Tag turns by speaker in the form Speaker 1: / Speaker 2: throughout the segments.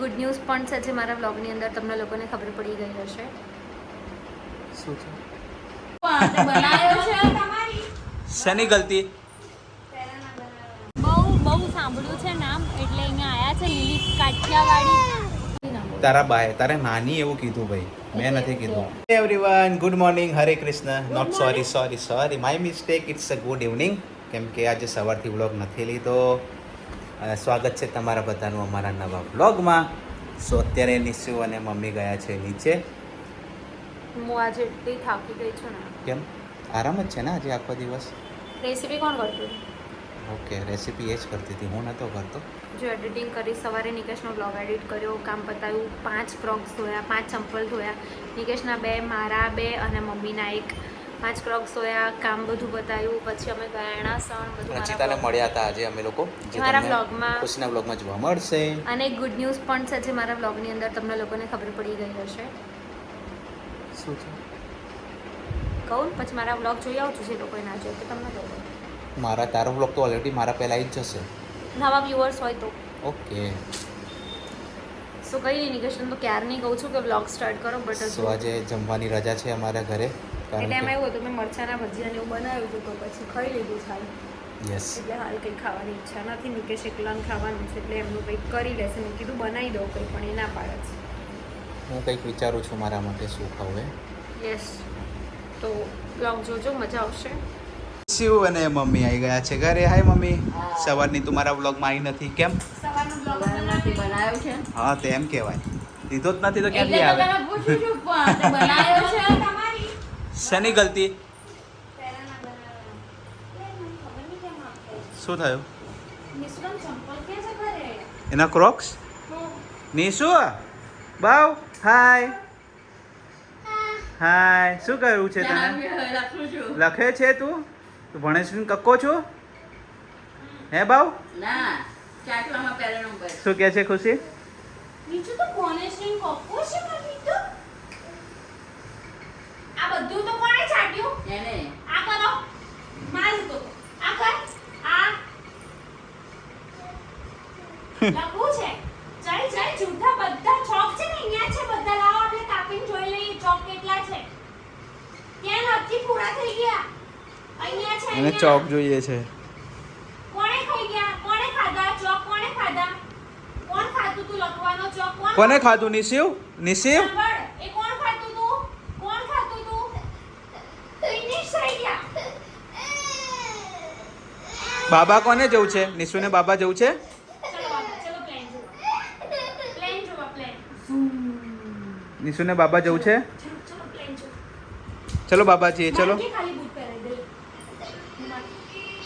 Speaker 1: Good news પણ છે જે મારા બ્લોગની અંદર તમને લોકોને ખબર પડી ગઈ હશે.
Speaker 2: શું છે? શેની ગલતી?
Speaker 3: બહુ બહુ સાંભળ્યું છે નામ. એટલે અહીંયા આયા છે લીલી કાઠિયાવાડી.
Speaker 2: તારા બાય તારે નાની એવું કીધું ભાઈ. મેં નથી કીધું. Everyone good morning Hare Krishna not sorry sorry sorry my mistake it's a good evening કેમ કે આજે સવારથી વ્લોગ નથી લીધો. સ્વાગત છે તમારા બધાનું અમારા નવા વ્લોગમાં. સો અત્યારે નિશુ અને મમ્મી ગયા છે નીચે.
Speaker 1: હું આજે એટલી થાકી ગઈ છું ને.
Speaker 2: કેમ? આરામ જ છે ને આજે આખો દિવસ?
Speaker 1: રેસીપી કોણ કરતું?
Speaker 2: ઓકે રેસીપી એ જ કરતી હતી. હું નહોતો કરતો.
Speaker 1: જો એડિટિંગ કરી સવારે નિકેશનો બ્લોગ એડિટ કર્યો કામ પતાવ્યું પાંચ ફ્રોક્સ ધોયા પાંચ ચંપલ ધોયા. નિકેશના બે મારા બે અને મમ્મીના એક. પાંચ ક્રોક સોયા કામ બધું બતાવ્યું પછી અમે ગયાણા સણ બધું
Speaker 2: રચિતાને મળ્યા હતા આજે અમે લોકો
Speaker 1: મારા બ્લોગમાં
Speaker 2: ખુશીના બ્લોગમાં જોવા મળશે.
Speaker 1: અને એક ગુડ ન્યૂઝ પણ છે જે મારા બ્લોગની અંદર તમને લોકોને ખબર પડી ગઈ હશે.
Speaker 2: શું છે?
Speaker 1: કહું પછી મારા બ્લોગ જોઈ આવું છું જે લોકોએ ના જોયું તો તમને કહું
Speaker 2: મારા તારો બ્લોગ તો ઓલરેડી મારા પહેલાં આવી જ જશે.
Speaker 1: નવા વ્યુઅર્સ હોય તો.
Speaker 2: ઓકે.
Speaker 1: સો કઈ નહીં નિકેશન તો ક્યારની કહું છું કે બ્લોગ સ્ટાર્ટ કરો બટ
Speaker 2: સો આજે જમવાની રજા છે અમારા ઘરે.
Speaker 1: એટલે એમાં એવું હતું મેં મરચાના ભજીયા એવું બનાવ્યું હતું તો પછી ખાઈ લીધું છે
Speaker 2: યસ
Speaker 1: એટલે હાલ કંઈ ખાવાની ઈચ્છા નથી નિકેશ એકલાને ખાવાનું છે એટલે એમનું કંઈક કરી લેશે. મેં કીધું બનાવી દઉં કંઈ પણ એ ના પાડે
Speaker 2: હું કંઈક વિચારું છું મારા માટે શું ખાવું એ.
Speaker 1: યસ તો બ્લોગ જોજો મજા આવશે.
Speaker 2: શિવ અને મમ્મી આવી ગયા છે ઘરે. Hi mummy. સવારની તું મારા બ્લોગમાં આવી નથી. કેમ?
Speaker 1: સવારનું
Speaker 3: નથી બનાવ્યો
Speaker 2: હા તે એમ કહેવાય. દીધો જ નથી તો
Speaker 3: કેમ
Speaker 2: આવે? શેની ગલતી? શું થયું? એના ક્રોક્સ નીશુ? બાવ હાય હાય શું કર્યું છે તને?
Speaker 3: લખે છે
Speaker 2: તું? તું ભણેશ કક્કો છો? હે બાવ?
Speaker 3: ના
Speaker 2: શું કહે છે ખુશી?
Speaker 1: નીચે તો સ્ટ્રિંગ કોકો છે મારી તો આ બધું તો કોણે છાટ્યું
Speaker 3: એને.
Speaker 1: આ કરો. મારું તો આ કર. આ. લખવું છે. ચાલ ચાલ જૂઠા બધા. ચોક છે ને અહીંયા છે બધા. લાવો આપણે કાપીને જોઈ લઈએ ચોક કેટલા છે. ત્યાં નથી પૂરા થઈ ગયા. અહીંયા છે અને
Speaker 2: ચોક જોઈએ છે.
Speaker 1: કોણે ખાઈ ગયા? કોણે ખાધા? ચોક કોણે ખાધા? કોણ ખાતું તું લખવાનો? ચોક કોણ
Speaker 2: કોને ખાધું? નિશિવ? નિશિવ
Speaker 1: સાંભળ, એ કોણ ખાતું તું કોણ ખાતું તું ફિનિશ થઈ ગયા
Speaker 2: બાબા કોને જવું છે? નિશુને બાબા જવું છે? નિશુને બાબા જવું છે?
Speaker 1: ચલો
Speaker 2: બાબાજી ચલો.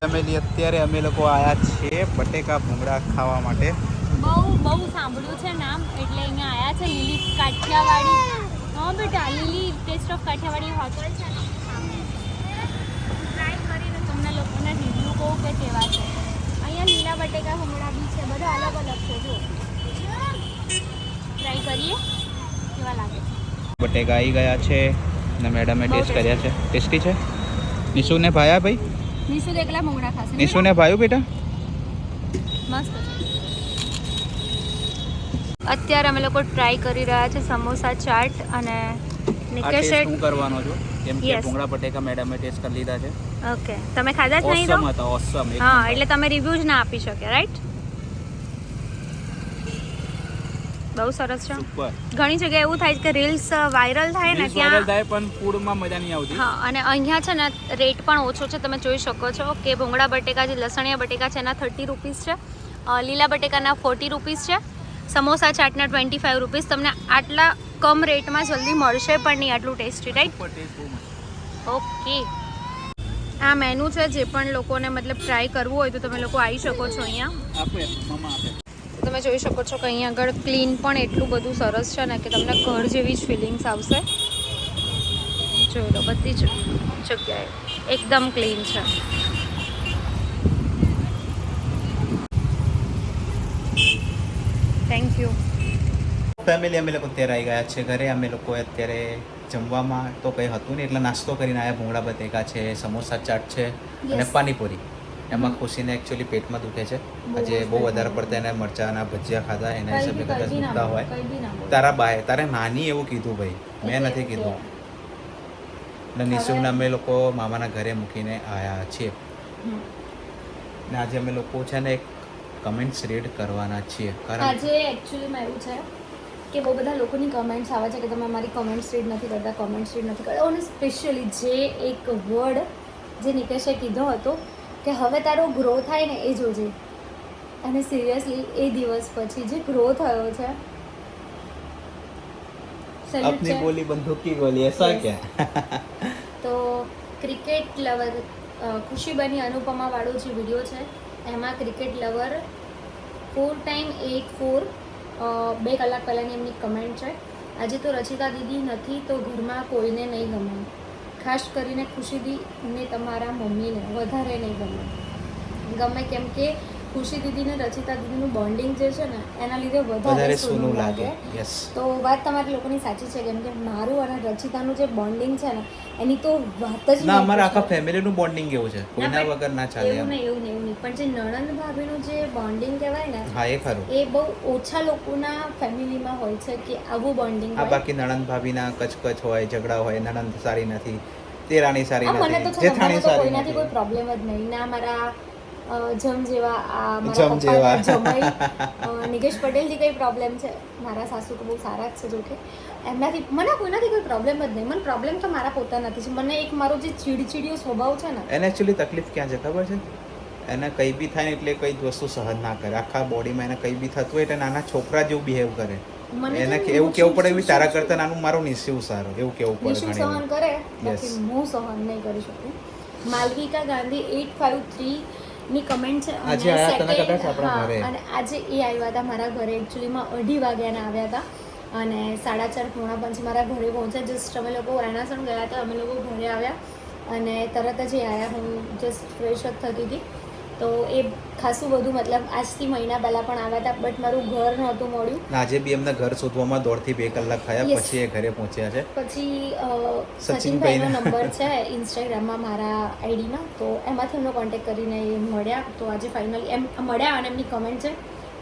Speaker 2: ફેમિલી અત્યારે અમે લોકો આયા છીએ બટેકા ભૂંગળા ખાવા માટે.
Speaker 3: બહુ બહુ સાંભળ્યું છે નામ. એટલે અહીંયા આયા છે લીલી કાઠિયાવાડી. હા બેટા, Lili taste of Kathiyawadi hotel છે ને ટ્રાય કરીને તમને લોકોને કે કેવા છે? અહીંયા લીલા બટેકા ભૂંગળા બી છે બધા અલગ અલગ છે જો ટ્રાય કરીએ કેવા લાગે
Speaker 2: બટેકા આવી ગયા છે અને મેડમે ટેસ્ટ કર્યા છે. ટેસ્ટી છે? નિશુને ભાયા ભાઈ?
Speaker 3: નિશુ તો એકલા ભૂંગળા ખાશે ને?
Speaker 2: નિશુને ભાયું બેટા?
Speaker 3: મસ્ત છે.
Speaker 1: અત્યારે અમે લોકો ટ્રાય કરી રહ્યા છે સમોસા ચાટ અને
Speaker 2: આ ટેસ્ટ હું કરવાનો છું. કેમ કે ભૂંગળા બટેકા મેડમે ટેસ્ટ કરી લીધા છે.
Speaker 1: ઓકે. તમે ખાધા જ નહીં
Speaker 2: ઓસમ હતા ઓસમ
Speaker 1: હા એટલે તમે રિવ્યુ જ ના આપી શકે રાઈટ બહુ સરસ છે. ઘણી જગ્યાએ એવું થાય છે કે રીલ્સ વાયરલ થાય ને
Speaker 2: ત્યાં વાયરલ થાય પણ ફૂડમાં મજા નહીં આવતી.
Speaker 1: હા અને અહીંયા છે ને રેટ પણ ઓછો છે તમે જોઈ શકો છો કે ભૂંગળા બટેકા જે લસણિયા બટેકા છે એના થર્ટી રૂપીસ છે. લીલા બટેકાના ફોર્ટી રૂપીસ છે. સમોસા ચાટના ટ્વેન્ટી ફાઇવ રૂપીસ તમને આટલા કમ રેટમાં જલ્દી મળશે પણ નહીં આટલું ટેસ્ટી રાઈટ ઓકે આ મેનુ છે જે પણ લોકોને મતલબ ટ્રાય કરવું હોય તો તમે લોકો આવી શકો છો અહીંયા. તમે જોઈ શકો છો કે અહીંયા આગળ ક્લીન પણ એટલું બધું સરસ છે ને કે તમને ઘર જેવી જ ફિલિંગ્સ આવશે. જોઈ લો બધી જ જગ્યાએ એકદમ ક્લીન છે. થેન્ક યુ
Speaker 2: ફેમિલી અમે લોકો અત્યારે આવી ગયા છે ઘરે. અમે લોકો અત્યારે જમવામાં તો કંઈ હતું નહીં. એટલે નાસ્તો કરીને આવ્યા ભૂંગળા બટેકા છે સમોસા ચાટ છે અને પાણીપુરી. એમાં ખુશીને એકચ્યુઅલી પેટમાં દુખે છે. આજે બહુ વધારે પડતા એને મરચાના ભજીયા ખાધા. એના હિસાબે કદાચ દુખતા હોય. તારા બાએ તારે નાની એવું કીધું ભાઈ. મેં નથી કીધું. ને નિશુને અમે લોકો મામાના ઘરે મૂકીને આવ્યા છીએ. ને આજે અમે લોકો છે ને એક કમેન્ટ્સ રીડ કરવાના છીએ. કારણ
Speaker 1: આજે એકચ્યુઅલીમાં એવું છે. કે બહુ બધા લોકોની કમેન્ટ્સ આવે છે કે તમે મારી કમેન્ટ્સ રીડ નથી કરતા કમેન્ટ્સ રીડ નથી કરતા. અને સ્પેશિયલી જે એક વર્ડ જે નિકેશે કીધો હતો કે હવે તારો ગ્રો થાય ને એ જોજે. અને સિરિયસલી એ દિવસ પછી જે ગ્રો થયો છે.
Speaker 2: આપની બોલી બંદૂકી બોલી
Speaker 1: એસા
Speaker 2: ક્યા
Speaker 1: તો ક્રિકેટ લવર ખુશી બની અનુપમા વાળો જે વીડિયો છે એમાં cricket lover four time at four બે કલાક પહેલાંની એમની કમેન્ટ છે. આજે તો રચિતા દીદી નથી તો ઘરમાં કોઈને નહીં ગમે. ખાસ કરીને ખુશીદી ને તમારા મમ્મીને વધારે નહીં ગમે. ગમે કેમ કે ખુશી દીદીને રચિતા દીદીનું બોન્ડિંગ જે છે ને એના લીધે
Speaker 2: વધારે સૂનું લાગે.
Speaker 1: તો વાત તમારી લોકોની સાચી છે કેમ કે મારું અને રચિતાનું જે બોન્ડિંગ છે ને એની તો વાત જ
Speaker 2: ના અમારા આખા. ફેમિલીનું બોન્ડિંગ એવું છે. કોઈના વગર ના ચાલે
Speaker 1: એવું નહીં એવું નહીં નહીં. પણ જે નણંદ ભાભીનું જે બોન્ડિંગ કહેવાય ને
Speaker 2: હા એ ખરું.
Speaker 1: એ બહુ ઓછા લોકોના ફેમિલીમાં હોય છે કે આવું બોન્ડિંગ
Speaker 2: આ બાકી નણંદ ભાભીના કચકચ હોય ઝઘડા હોય નણંદ સારી નથી તેરાણી સારી નથી જેઠાણી સારી
Speaker 1: નથી. કોઈ પ્રોબ્લેમ જ નહીં. ના મારા જમ જેવા આ મારા
Speaker 2: જેવા.
Speaker 1: પપ્પાના જમાઈ. નિકેશ પટેલથી કઈ પ્રોબ્લેમ છે? મારા સાસુ તો બહુ સારા જ છે જોકે. એમનાથી મને કોઈનાથી કોઈ પ્રોબ્લેમ જ નહીં. મને પ્રોબ્લેમ તો મારા પોતાનાથી છે. મને એક મારો જે ચીડચીડિયો સ્વભાવ છે ને.
Speaker 2: એને એકચ્યુઅલી તકલીફ ક્યાં છે ખબર છે? એને કંઈ બી થાય એટલે કંઈ વસ્તુ સહન ના કરે. આખા બોડીમાં એને કંઈ બી થતું હોય એટલે નાના છોકરા જેવું બિહેવ કરે. એને એવું કેવું પડે એવી તારા કરતા નાનું મારું નિશ્ચિવ સારું. એવું કેવું પડે
Speaker 1: સહન કરે હું સહન નહીં કરી શકું. Malvika Gandhi at five three ની કમેન્ટ છે અને
Speaker 2: આજે આયા
Speaker 1: તને
Speaker 2: કદાચ આપણા ઘરે.
Speaker 1: અને આજે એ આવ્યા હતા મારા ઘરે. એકચ્યુઅલીમાં અઢી વાગ્યાના આવ્યા હતા. અને સાડા ચાર પોણા પાંચ મારા ઘરે પહોંચ્યા. જસ્ટ અમે લોકો વેણાસણ ગયા હતા. અમે લોકો ઘરે આવ્યા. અને તરત જ એ આવ્યા હું જસ્ટ ફ્રેશ અપ થતી હતી. તો એ ખાસું બધું મતલબ આજથી મહિના પહેલાં પણ આવ્યા હતા બટ મારું ઘર નહોતું મળ્યું.
Speaker 2: આજે બી એમને ઘર શોધવામાં દોઢથી બે કલાક થયા પછી એ ઘરે પહોંચ્યા છે.
Speaker 1: પછી
Speaker 2: સચિનભાઈનો
Speaker 1: નંબર છે ઇન્સ્ટાગ્રામમાં મારા આઈડીમાં તો એમાંથી એમનો કોન્ટેક્ટ કરીને એ મળ્યા. તો આજે ફાઇનલી એમ મળ્યા અને એમની કમેન્ટ છે.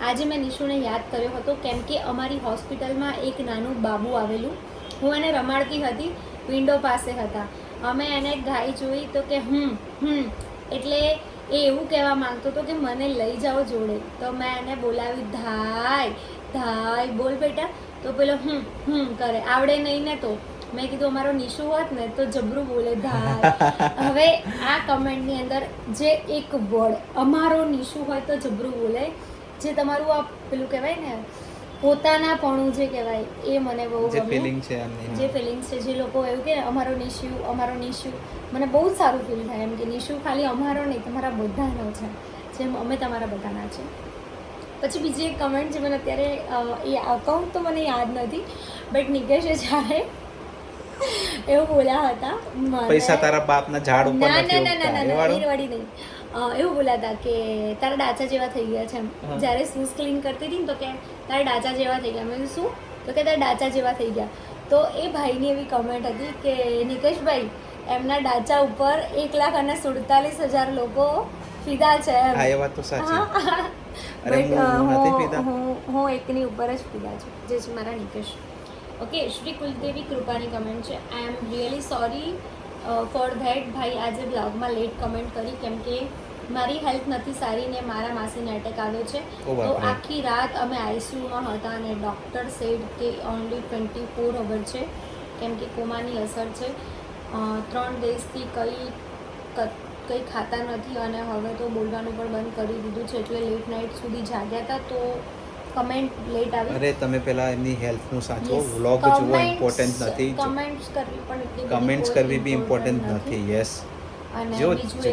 Speaker 1: આજે મેં નિશુને યાદ કર્યો હતો કેમ કે અમારી હોસ્પિટલમાં એક નાનું બાબુ આવેલું. હું એને રમાડતી હતી વિન્ડો પાસે હતા. અમે એને ગાય જોઈ તો કે હમ હમ એટલે એ એવું કહેવા માંગતો હતો કે મને લઈ જાઓ જોડે. તો મેં એને બોલાવી ધાય ધાય બોલ બેટા. તો પેલો હમ હમ કરે. આવડે નહીં ને તો. મેં કીધું અમારો નિશુ હોત ને તો જબરું બોલે ધાય. હવે આ કમેન્ટની અંદર જે એક વર્ડ અમારો નિશુ હોય તો જબરું બોલે જે તમારું આ પેલું કહેવાય ને પોતાનાપણું જે કહેવાય એ મને બહુ
Speaker 2: જે ફિલિંગ છે
Speaker 1: જે ફિલિંગ છે જે લોકો એવું કે અમારો નિશુ અમારો નિશુ. મને બહુ જ સારું ફીલ થાય એમ કે નિશુ ખાલી અમારો નહીં તમારા બધાનો છે જેમ અમે તમારા બધાના છે. પછી બીજી એક કમેન્ટ જે મને અત્યારે એ અકાઉન્ટ તો મને યાદ નથી બટ નિકેશે જ્યારે એવું બોલ્યા હતા
Speaker 2: પૈસા તારા બાપના ઝાડ ઉપર
Speaker 1: ના
Speaker 2: નથી
Speaker 1: ના ના ના
Speaker 2: ઉગતા.
Speaker 1: ના ના
Speaker 2: વાળી?
Speaker 1: નહીં. એવું બોલાતા કે તારા ડાચા જેવા થઈ ગયા છે એમ. જ્યારે શૂઝ ક્લીન કરતી હતી ને તો કે તારા ડાચા જેવા થઈ ગયા. મેં શું? તો કે તારા ડાચા જેવા થઈ ગયા. તો એ ભાઈની એવી કમેન્ટ હતી કે નિકેશભાઈ એમના ડાચા ઉપર એક લાખ અને સુડતાલીસ હજાર લોકો ફિદા છે એમ.
Speaker 2: હા એ વાત તો સાચી.
Speaker 1: હા.
Speaker 2: હું
Speaker 1: હું હું હું એકની ઉપર જ ફિદા છું જે છે મારા નિકેશ. ઓકે શ્રી કુલદેવી કૃપાની કમેન્ટ છે. I am really sorry for that ભાઈ આજે બ્લોગમાં લેટ કમેન્ટ કરી કેમ કે મારી હેલ્થ નથી સારી ને મારા માસીને એટેક આવ્યો છે. તો આખી રાત અમે આઈસીયુમાં હતા અને ડૉક્ટર સેડ કે ઓનલી ટ્વેન્ટી ફોર અવર છે. કેમ કે કોમાની અસર છે. ત્રણ દિવસથી કંઈ કંઈ ખાતા નથી અને હવે તો બોલવાનું પણ બંધ કરી દીધું છે. એટલે લેટ નાઇટ સુધી જાગ્યા હતા તો કમેન્ટ લેટ આવી.
Speaker 2: અરે તમે પહેલા એમની હેલ્થનું
Speaker 1: સાચો
Speaker 2: વ્લોગ જોવો ઇમ્પોર્ટન્ટ નથી.
Speaker 1: કમેન્ટ્સ કરવી પણ
Speaker 2: કમેન્ટ્સ કરવી બી ઇમ્પોર્ટન્ટ નથી. યસ જો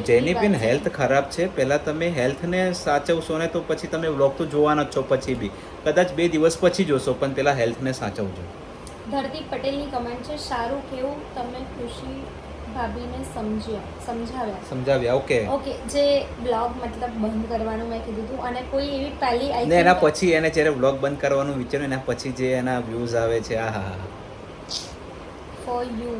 Speaker 2: જેની પણ હેલ્થ ખરાબ છે પહેલાં તમે હેલ્થને સાચવશો ને તો પછી તમે વ્લોગ તો જોવાના જ છો પછી બી. કદાચ બે દિવસ પછી જોશો પણ પહેલાં હેલ્થને સાચવજો.
Speaker 1: ધરતી પટેલની કમેન્ટ છે સારું કેવું? તમે ખુશી ભાભીને સમજ્યા સમજાવ્યા.
Speaker 2: સમજાવ્યા ઓકે
Speaker 1: ઓકે જે બ્લોગ મતલબ બંધ કરવાનું મેં કીધું હતું અને કોઈ એવી પહેલી આઈ
Speaker 2: ને એના પછી એને જ્યારે વ્લોગ બંધ કરવાનું વિચાર્યું એના પછી જે એના વ્યૂઝ આવે છે આ હા
Speaker 1: ફોર યુ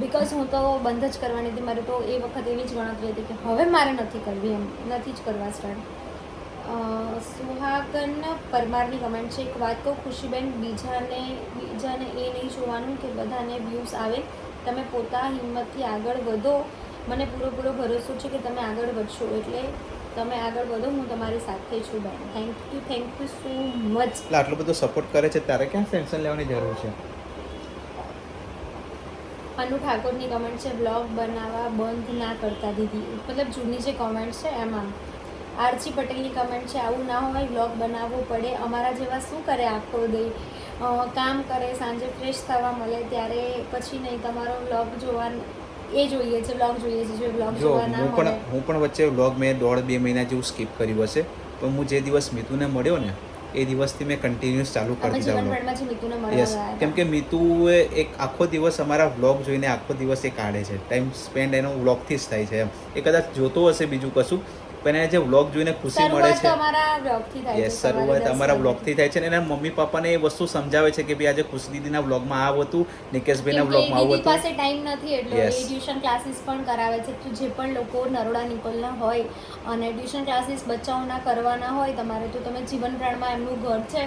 Speaker 1: બિકોઝ હું તો બંધ જ કરવાની હતી મારે તો એ વખત એવી જ ગણતરી હતી કે હવે મારે નથી કરવી એમ નથી જ કરવા સ્ટાર્ટ સુહાગન પરમારની કમેન્ટ છે એક વાત કહું ખુશીબેન બીજાને બીજાને એ નહીં જોવાનું કે બધાને વ્યૂઝ આવે? તમે પોતા હિંમતથી આગળ વધો. મને પૂરો પૂરો ભરોસો છે કે તમે આગળ વધશો. એટલે તમે આગળ વધો હું તમારી સાથે છું બેન. Thank you thank you so much
Speaker 2: એટલે આટલો બધો સપોર્ટ કરે છે તારે ક્યાં ટેન્શન લેવાની જરૂર છે?
Speaker 1: અનુ ઠાકોરની કમેન્ટ છે બ્લોગ બનાવવા બંધ ના કરતા દીદી. મતલબ જૂની જે કમેન્ટ છે એમાં. આરજી પટેલની કમેન્ટ છે આવું ના હોય બ્લોગ બનાવવો પડે. અમારા જેવા શું કરે આખો દે અ, કામ કરે સાંજે ફ્રેશ થવા મળે ત્યારે પછી નહીં તમારો વ્લોગ જોવા એ જોઈએ છે બ્લોગ જોઈએ છે જો બ્લોગ જોવા ના
Speaker 2: હું પણ હું પણ વચ્ચે વ્લોગ મેં દોઢ બે મહિના જેવું સ્કીપ કર્યું હશે. પણ હું જે દિવસ મિતુને મળ્યો ને એ દિવસથી મેં કન્ટિન્યુઅસ ચાલુ કરી દીધા વ્લોગ યસ કેમ કે મિતુએ એક આખો દિવસ અમારા વ્લોગ જોઈને આખો દિવસ એ કાઢે છે. ટાઈમ સ્પેન્ડ એનો વ્લોગથી જ થાય છે એમ. એ કદાચ જોતો હશે બીજું કશું પણ એને જે વ્લોગ જોઈને ખુશી મળે છે. યસ શરૂઆત અમારા વ્લોગથી થાય છે અને એના મમ્મી પપ્પાને એ વસ્તુ સમજાવે છે કે ભાઈ આજે ખુશી દીદીના વ્લોગમાં આવું હતું નિકેશભાઈના વ્લોગમાં આવું હતું.
Speaker 1: પાસે ટાઈમ નથી એટલે. ટ્યુશન ક્લાસીસ પણ કરાવે છે. તો જે પણ લોકો નરોડા નિકોલના હોય અને ટ્યુશન ક્લાસીસ બચ્ચાઓના કરવાના હોય તમારે તો તમે જીવન પ્રાણમાં એમનું ઘર છે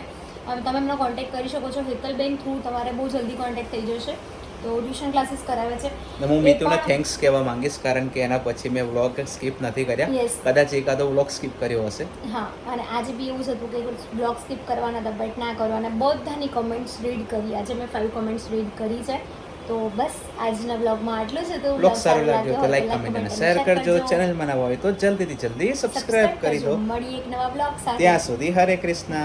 Speaker 1: અને તમે એમનો કોન્ટેક્ટ કરી શકો છો. હેતલબેન થ્રુ તમારે બહુ જલ્દી કોન્ટેક્ટ થઈ જશે. તો ટ્યુશન ક્લાસીસ કરાવે છે.
Speaker 2: હું મિતુને થેન્ક્સ કહેવા માંગીશ કારણ કે એના પછી મેં વ્લોગ સ્કીપ નથી કર્યા. કદાચ એકાદો વ્લોગ સ્કીપ કર્યો હશે.
Speaker 1: હા અને આજે બી એવું જ હતું કે વ્લોગ સ્કીપ કરવાના હતા બટ ના કરવાના બધાની કમેન્ટ્સ રીડ કરી. આજે મેં ફાઇવ કમેન્ટ્સ રીડ કરી છે. તો બસ આજના બ્લોગમાં આટલું છે તો
Speaker 2: વ્લોગ સારો લાગ્યો તો લાઈક કમેન્ટ અને શેર કરજો. ચેનલમાં નવા હોય તો જલ્દીથી જલ્દી સબસ્ક્રાઇબ કરી દો.
Speaker 1: મળીએ એક નવા બ્લોગ સાથે.
Speaker 2: ત્યાં સુધી હરે કૃષ્ણ.